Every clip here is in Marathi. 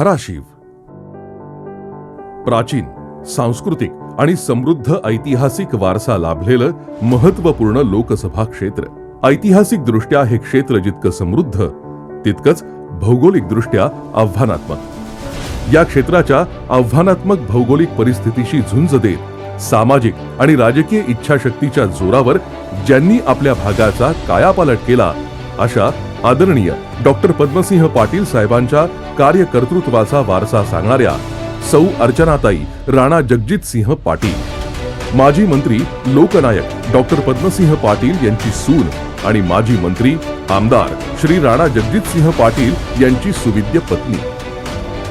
धाराशिव. प्राचीन सांस्कृतिक आणि समृद्ध ऐतिहासिक वारसा लाभलेलं महत्त्वपूर्ण लोकसभा क्षेत्र. ऐतिहासिक दृष्ट्या हे क्षेत्र जितकं समृद्ध तितकंच भौगोलिक दृष्ट्या आव्हानात्मक. या क्षेत्राच्या आव्हानात्मक भौगोलिक परिस्थितीशी झुंज देत सामाजिक आणि राजकीय इच्छाशक्तीच्या जोरावर ज्यांनी आपल्या भागाचा कायापालट केला अशा आदरणीय डॉक्टर पद्मसिंह पाटील साहेबांच्या कार्यकर्तृत्वाचा वारसा सांगणाऱ्या सौ अर्चनाताई राणा जगजित सिंह पाटील माजी मंत्री लोकनायक डॉक्टर पद्मसिंह पाटील यांची सून आणि माजी मंत्री आमदार श्री राणा जगजित सिंह पाटील यांची सुविद्य पत्नी.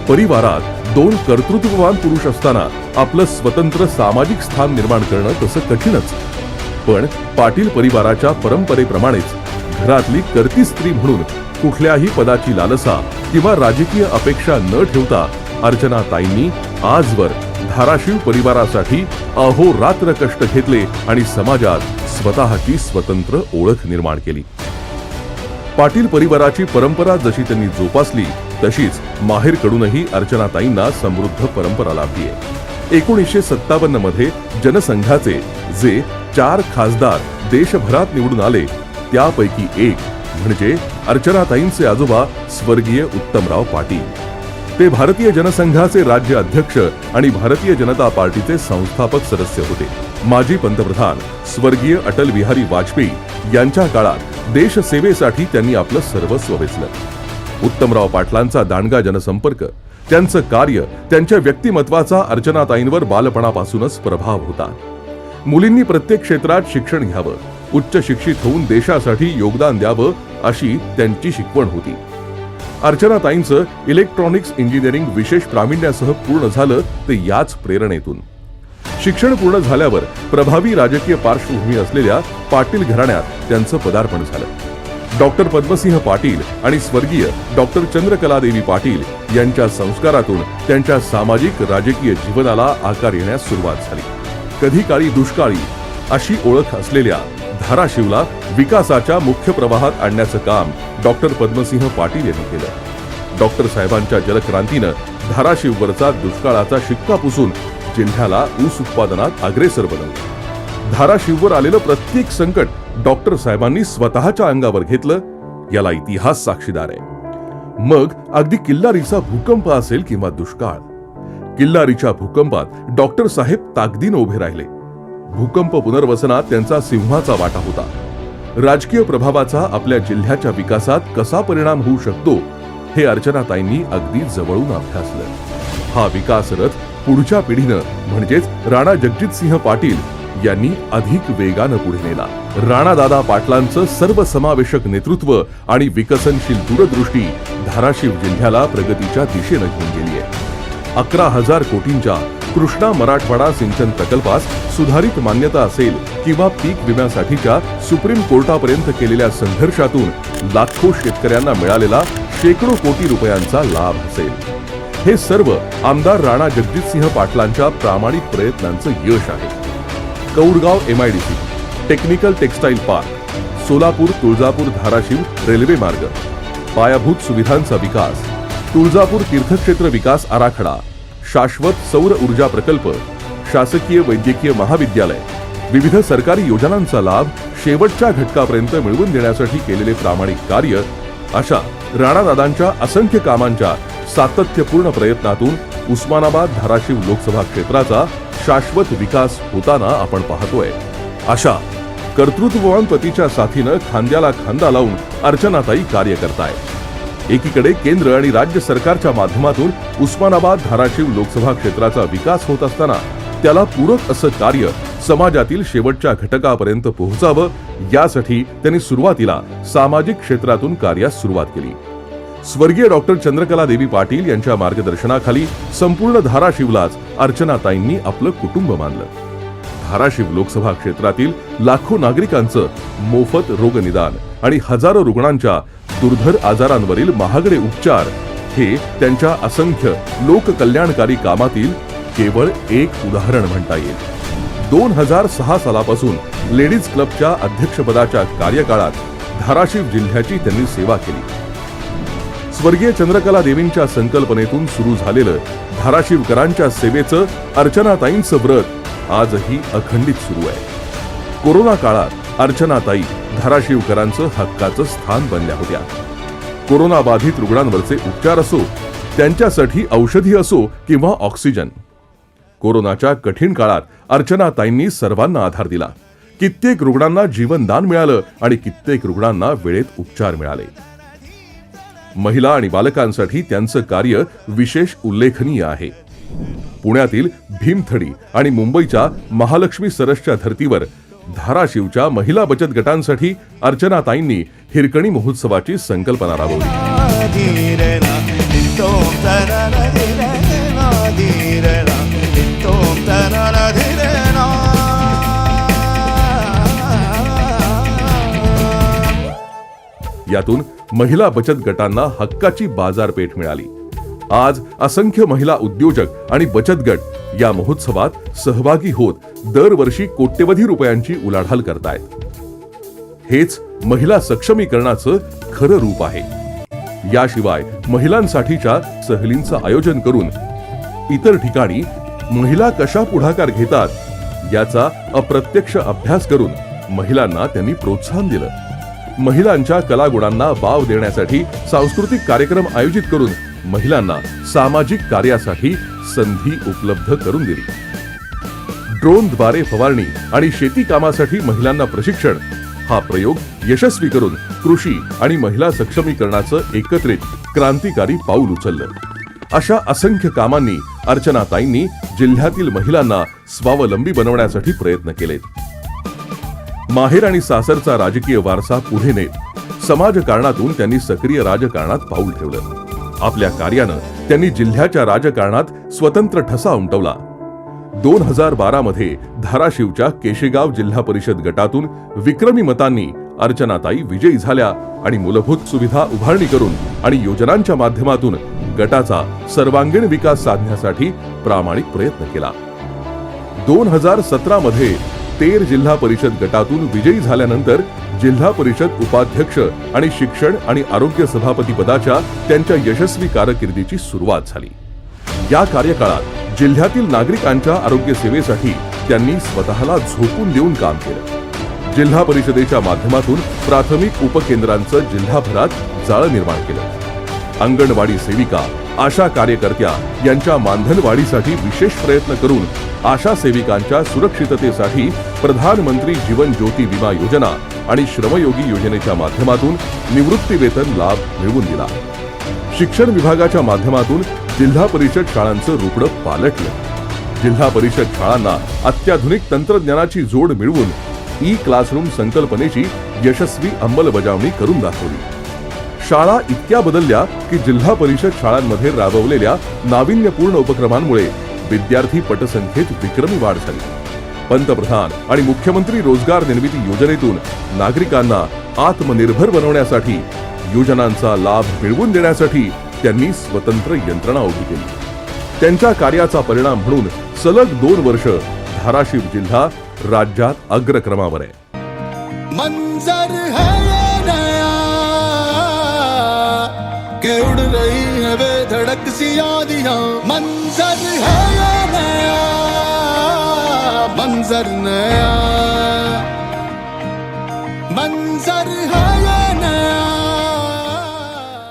परिवारात दोन कर्तृत्ववान पुरुष असताना आपलं स्वतंत्र सामाजिक स्थान निर्माण करणं तसं कठीणच. पण पाटील परिवाराच्या परंपरेप्रमाणेच घरातली करती स्त्री म्हणून कुठल्याही पदाची लालसा किंवा राजकीय अपेक्षा न ठेवता अर्चना ताईंनी आजवर धाराशिव परिवारासाठी अहोरात्र कष्ट घेतले आणि समाजात स्वतःची स्वतंत्र ओळख निर्माण केली. पाटील परिवाराची परंपरा जशी त्यांनी जोपासली तशीच माहेरकडूनही अर्चनाताईंना समृद्ध परंपरा लाभली आहे एकोणीसशे सत्तावन्नमध्ये जनसंघाचे जे चार खासदार देशभरात निवडून आले त्यापैकी एक म्हणजे अर्चनाताईंचे आजोबा स्वर्गीय उत्तमराव पाटील. ते भारतीय जनसंघाचे राज्य अध्यक्ष आणि भारतीय जनता पार्टीचे संस्थापक सदस्य होते. माजी पंतप्रधान स्वर्गीय अटल बिहारी वाजपेयी यांच्या काळात देशसेवेसाठी त्यांनी आपलं सर्वस्व वेचलं. उत्तमराव पाटलांचा दांडगा जनसंपर्क त्यांचं कार्य त्यांच्या व्यक्तिमत्वाचा अर्चनाताईंवर बालपणापासूनच प्रभाव होता. मुलींनी प्रत्येक क्षेत्रात शिक्षण घ्यावं उच्च शिक्षित होऊन देशासाठी योगदान द्यावं अशी त्यांची शिकवण होती. अर्चनाताईंचं इलेक्ट्रॉनिक्स इंजिनिअरिंग विशेष प्रावीण्यासह पूर्ण झालं ते याच प्रेरणेतून. शिक्षण पूर्ण झाल्यावर प्रभावी राजकीय पार्श्वभूमी असलेल्या पाटील घराण्यात त्यांचं पदार्पण झालं. डॉक्टर पद्मसिंह पाटील आणि स्वर्गीय डॉक्टर चंद्रकलादेवी पाटील यांच्या संस्कारातून त्यांच्या सामाजिक राजकीय जीवनाला आकार येण्यास सुरुवात झाली. कधी काळी दुष्काळी अशी ओळख असलेल्या धाराशिवला विकासाच्या मुख्य प्रवाहात आणण्याचं काम डॉक्टर पद्मसिंह पाटील यांनी केलं. डॉक्टर साहेबांच्या जलक्रांतीनं धाराशिववरचा दुष्काळाचा शिक्का पुसून जिल्ह्याला ऊस उत्पादनात अग्रेसर बनवलं. धाराशिववर आलेलं प्रत्येक संकट डॉक्टर साहेबांनी स्वतःच्या अंगावर घेतलं याला इतिहास साक्षीदार आहे. मग अगदी किल्लारीचा भूकंप असेल किंवा दुष्काळ? किल्लारीच्या भूकंपात डॉक्टर साहेब ताकदीनं उभे राहिले. भूकंप पुनर्वसनात त्यांचा सिंहाचा वाटा होता. राजकीय प्रभावाचा आपल्या जिल्ह्याच्या विकासात कसा परिणाम होऊ शकतो हे अर्चनाताईंनी अगदी जवळून अभ्यासलं. हा विकास रथ पुढच्या पिढीनं म्हणजेच राणा जगजितसिंह पाटील यांनी अधिक वेगानं पुढे नेला. राणा दादा पाटलांचं सर्वसमावेशक नेतृत्व आणि विकसनशील दूरदृष्टी धाराशिव जिल्ह्याला प्रगतीच्या दिशेनं घेऊन गेली आहे अकरा हजार कोटींच्या कृष्णा मराठवाडा सिंचन प्रकल्पास सुधारित मान्यता असेल किंवा पीक विम्यासाठीच्या सुप्रीम कोर्टापर्यंत केलेल्या संघर्षातून लाखो शेतकऱ्यांना मिळालेला शेकडो कोटी रुपयांचा लाभ असेल. हे सर्व आमदार राणा जगजितसिंह पाटलांच्या प्रामाणिक प्रयत्नांचं यश आहे. Kaudgaon MIDC technical textile park Solapur Tuljapur Dharashiv railway मार्ग पायाभूत सुविधांचा विकास तुळजापूर तीर्थक्षेत्र विकास आराखडा शाश्वत सौर ऊर्जा प्रकल्प शासकीय वैद्यकीय महाविद्यालय. विविध सरकारी योजनांचा लाभ शेवटच्या घटकापर्यंत मिळवून देण्यासाठी केलेले प्रामाणिक कार्य अशा राणादादांच्या असंख्य कामांच्या सातत्यपूर्ण प्रयत्नातून उस्मानाबाद धाराशिव लोकसभा क्षेत्राचा शाश्वत विकास होताना आपण पाहतोय. अशा कर्तृत्ववान पतीच्या साथीनं खांद्याला खांदा लावून अर्चनाताई कार्य करतायत. एकीकडे केंद्र आणि राज्य सरकारच्या माध्यमातून उस्मानाबाद धाराशिव लोकसभा क्षेत्राचा विकास होत असताना त्याला पूरक असं कार्य समाजातील शेवटच्या घटकापर्यंत पोहोचावं यासाठी त्यांनी सुरुवातीला सामाजिक क्षेत्रातून कार्यास सुरुवात केली. स्वर्गीय डॉक्टर चंद्रकला देवी पाटील यांच्या मार्गदर्शनाखाली संपूर्ण धाराशिवलाच अर्चनाताईंनी आपलं कुटुंब मानलं. धाराशिव लोकसभा क्षेत्रातील लाखो नागरिकांचं मोफत रोगनिदान आणि हजारो रुग्णांच्या दुर्धर आजारांवरील महागडे उपचार. हे त्यांच्या असंख्य लोककल्याणकारी कामातील केवळ एक उदाहरण म्हणता येईल. दोन हजार सहा सालापासून लेडीज क्लबच्या अध्यक्षपदाच्या कार्यकाळात धाराशिव जिल्ह्याची त्यांनी सेवा केली. स्वर्गीय चंद्रकला देवींच्या संकल्पनेतून सुरू झालेलं धाराशिवकरांच्या सेवेचं अर्चनाताईंचं व्रत आजही अखंडित सुरू आहे. कोरोना काळात अर्चनाताई धाराशिवकरांचं हक्काचं स्थान बनल्या होत्या. कोरोनाबाधित रुग्णांवरचे उपचार असो त्यांच्यासाठी औषधी असो किंवा ऑक्सिजन. कोरोनाच्या कठीण काळात अर्चनाताईंनी सर्वांना आधार दिला. कित्येक रुग्णांना जीवनदान मिळालं आणि कित्येक रुग्णांना वेळेत उपचार मिळाले. महिला आणि बालकांसाठी त्यांचं कार्य विशेष उल्लेखनीय आहे. पुण्यातील भीमथडी आणि मुंबईच्या महालक्ष्मी सरसच्या धर्तीवर धाराशिवच्या महिला बचत गटांसाठी अर्चनाताईंनी हिरकणी महोत्सवाची संकल्पना राबवली. यातून महिला बचत गटांना हक्काची बाजारपेठ मिळाली. आज असंख्य महिला उद्योजक आणि बचत गट या महोत्सवात सहभागी होत दरवर्षी कोट्यवधी रुपयांची उलाढाल करतायत. हेच महिला सक्षमीकरणाचं खरं रूप आहे. याशिवाय महिलांसाठीच्या सहलींचं आयोजन करून इतर ठिकाणी महिला कशा पुढाकार घेतात याचा अप्रत्यक्ष अभ्यास करून महिलांना त्यांनी प्रोत्साहन दिलं. महिलांच्या कलागुणांना वाव देण्यासाठी सांस्कृतिक कार्यक्रम आयोजित करून महिलांना सामाजिक कार्यासाठी संधी उपलब्ध करून दिली. ड्रोनद्वारे फवारणी आणि शेती कामासाठी महिलांना प्रशिक्षण. हा प्रयोग यशस्वी करून कृषी आणि महिला सक्षमीकरणाचं एकत्रित क्रांतिकारी पाऊल उचललं. अशा असंख्य कामांनी अर्चनाताईंनी जिल्ह्यातील महिलांना स्वावलंबी बनवण्यासाठी प्रयत्न केलेत. माहेर आणि सासरचा राजकीय वारसा पुढे नेत समाजकारणातून त्यांनी सक्रिय राजकारणात पाऊल ठेवलं. आपल्या कार्यानं त्यांनी जिल्ह्याच्या राजकारणात स्वतंत्र ठसा उमटवला. दोन हजार बारा मध्ये धाराशिवच्या केशेगाव जिल्हा परिषद गटातून विक्रमी मतांनी अर्चनाताई विजयी झाल्या आणि मूलभूत सुविधा उभारणी करून आणि योजनांच्या माध्यमातून गटाचा सर्वांगीण विकास साधण्यासाठी प्रामाणिक प्रयत्न केला. दोन हजार सतरा मध्ये तेर जिल्हा परिषद गटातून विजयी झाल्यानंतर जिल्हा परिषद उपाध्यक्ष आणि शिक्षण आणि आरोग्य सभापती पदाच्या त्यांच्या यशस्वी कारकिर्दीची सुरुवात झाली. या कार्यकाळात जिल्ह्यातील नागरिकांच्या आरोग्य सेवेसाठी त्यांनी स्वतःला झोकून देऊन काम केलं. जिल्हा परिषदेच्या माध्यमातून प्राथमिक उपकेंद्रांचं जिल्हाभरात जाळं निर्माण केलं. अंगणवाडी सेविका आशा कार्यकर्त्या यांच्या मानधनवाढीसाठी विशेष प्रयत्न करून आशा सेविकांच्या सुरक्षिततेसाठी प्रधानमंत्री जीवन ज्योती विमा योजना आणि श्रमयोगी योजनेच्या माध्यमातून निवृत्ती वेतन लाभ मिळवून दिला. शिक्षण विभागाच्या माध्यमातून जिल्हा परिषद शाळांचं रुपडं पालटलं. जिल्हा परिषद शाळांना अत्याधुनिक तंत्रज्ञानाची जोड मिळवून ई क्लासरूम संकल्पनेची यशस्वी अंमलबजावणी करून दाखवली. शाळा इतक्या बदलल्या की जिल्हा परिषद शाळांमध्ये राबवलेल्या नाविन्यपूर्ण उपक्रमांमुळे विद्यार्थी पटसंख्येत विक्रमी वाढ झाली. पंतप्रधान आणि मुख्यमंत्री रोजगार निर्मिती योजनेतून नागरिकांना आत्मनिर्भर बनवण्यासाठी योजनांचा लाभ मिळवून देण्यासाठी त्यांनी स्वतंत्र यंत्रणा उभी केली. त्यांच्या कार्याचा परिणाम म्हणून सलग दोन वर्ष धाराशिव जिल्हा राज्यात अग्रक्रमावर आहे. उड़ रही है बेधड़क सी आदिया। मंजर है ये नया? मंजर नया। मंजर है ये नया?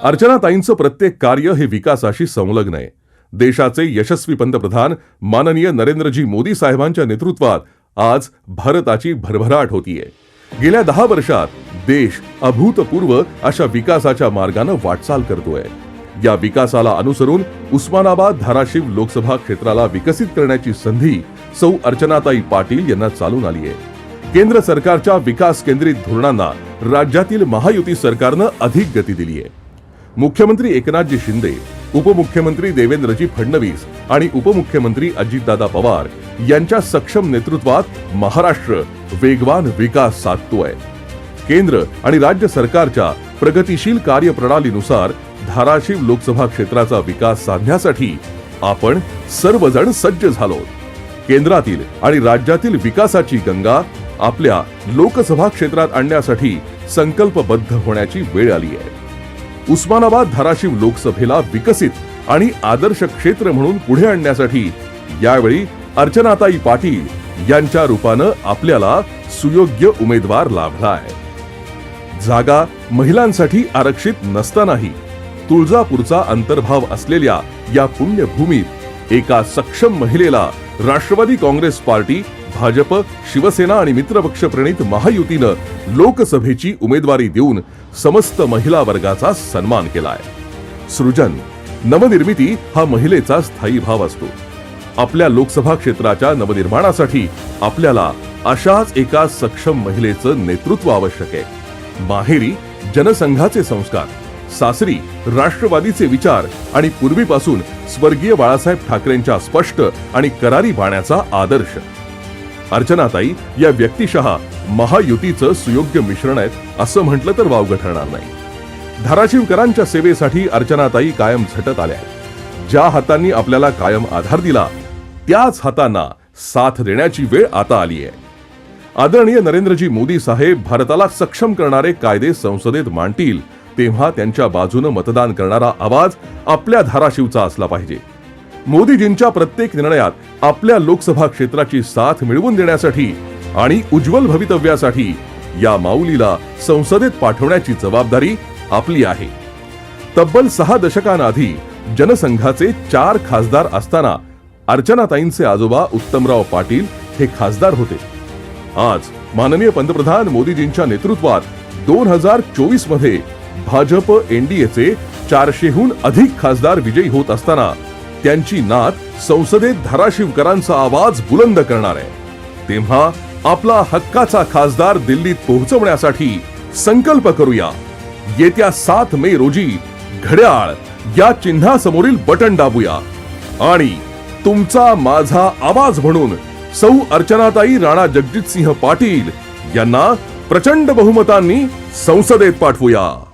अर्चनाताईंचं प्रत्येक कार्य हे विकासाशी संलग्न आहे. देशाचे यशस्वी पंतप्रधान माननीय नरेंद्रजी मोदी साहेबांच्या नेतृत्वात आज भारताची भरभराट होतीये. गेल्या दहा वर्षात देश अभूतपूर्व अशा विकासाच्या मार्गानं वाटचाल करतोय. या विकासाला अनुसरून उस्मानाबाद धाराशिव लोकसभा क्षेत्राला विकसित करण्याची संधी सौ अर्चनाताई पाटील यांना चालून आली आहे. केंद्र सरकारच्या विकास केंद्रित धोरणांना राज्यातील महायुती सरकारनं अधिक गती दिली आहे. मुख्यमंत्री एकनाथजी शिंदे उपमुख्यमंत्री देवेंद्रजी फडणवीस आणि उपमुख्यमंत्री अजितदादा पवार यांच्या सक्षम नेतृत्वात महाराष्ट्र वेगवान विकास साधतोय. केंद्र आणि राज्य सरकारच्या प्रगतीशील कार्यप्रणालीनुसार धाराशिव लोकसभा क्षेत्राचा विकास साधण्यासाठी आपण सर्वजण सज्ज झालो केंद्रातील आणि राज्यातील विकासाची गंगा आपल्या लोकसभा क्षेत्रात आणण्यासाठी संकल्पबद्ध होण्याची वेळ आली आहे. उस्मानाबाद धाराशिव लोकसभेला विकसित आणि आदर्श क्षेत्र म्हणून पुढे आणण्यासाठी यावेळी अर्चनाताई पाटील यांच्या रूपानं आपल्याला सुयोग्य उमेदवार लाभलाय. जागा महिलांसाठी आरक्षित नसतानाही तुळजापूरचा अंतर्भाव असलेल्या या पुण्यभूमीत एका सक्षम महिलेला राष्ट्रवादी काँग्रेस पार्टी भाजप शिवसेना आणि मित्रपक्ष प्रणित महायुतीनं लोकसभेची उमेदवारी देऊन समस्त महिला वर्गाचा सन्मान केलाय. सृजन नवनिर्मिती हा महिलेचा स्थायी भाव असतो. आपल्या लोकसभा क्षेत्राच्या नवनिर्माणासाठी आपल्याला अशाच एका सक्षम महिलेचं नेतृत्व आवश्यक आहे. माहेरी जनसंघाचे संस्कार सासरी राष्ट्रवादीचे विचार आणि पूर्वीपासून स्वर्गीय बाळासाहेब ठाकरेंच्या स्पष्ट आणि करारी बाण्याचा आदर्श. अर्चनाताई या व्यक्तिशः महायुतीचं सुयोग्य मिश्रण आहेत असं म्हटलं तर वावगं ठरणार नाही. धाराशिवकरांच्या सेवेसाठी अर्चनाताई कायम झटत आल्या ज्या हातांनी आपल्याला कायम आधार दिला त्याच हातांना साथ देण्याची वेळ आता आली आहे आदरणीय नरेंद्रजी मोदी साहेब भारताला सक्षम करणारे कायदे संसदेत मांडतील तेव्हा त्यांच्या बाजूनं मतदान करणारा आवाज आपल्या धाराशिवचा असला पाहिजे. मोदीजींच्या प्रत्येक निर्णयात आपल्या लोकसभा क्षेत्राची साथ मिळवून देण्यासाठी आणि उज्ज्वल भवितव्यासाठी या माऊलीला संसदेत पाठवण्याची जबाबदारी आपली आहे. तब्बल सहा दशकांआधी जनसंघाचे चार खासदार असताना अर्चनाताईंचे आजोबा उत्तमराव पाटील हे खासदार होते. आज माननीय पंतप्रधान मोदीजींच्या नेतृत्वात दोन हजार चोवीसमध्ये भाजप एनडीएचे चारशेहून अधिक खासदार विजयी होत असताना त्यांची नात संसदेत धाराशिवकरांचा आवाज बुलंद करणार आहे. तेव्हा आपला हक्काचा खासदार दिल्लीत पोहोचवण्यासाठी संकल्प करूया. येत्या सात मे रोजी घड्याळ या चिन्हासमोरील बटन दाबूया. आणि तुमचा माझा आवाज म्हणून सौ अर्चनाताई राणा जगजितसिंह पाटील यांना प्रचंड बहुमतांनी संसदेत पाठवूया.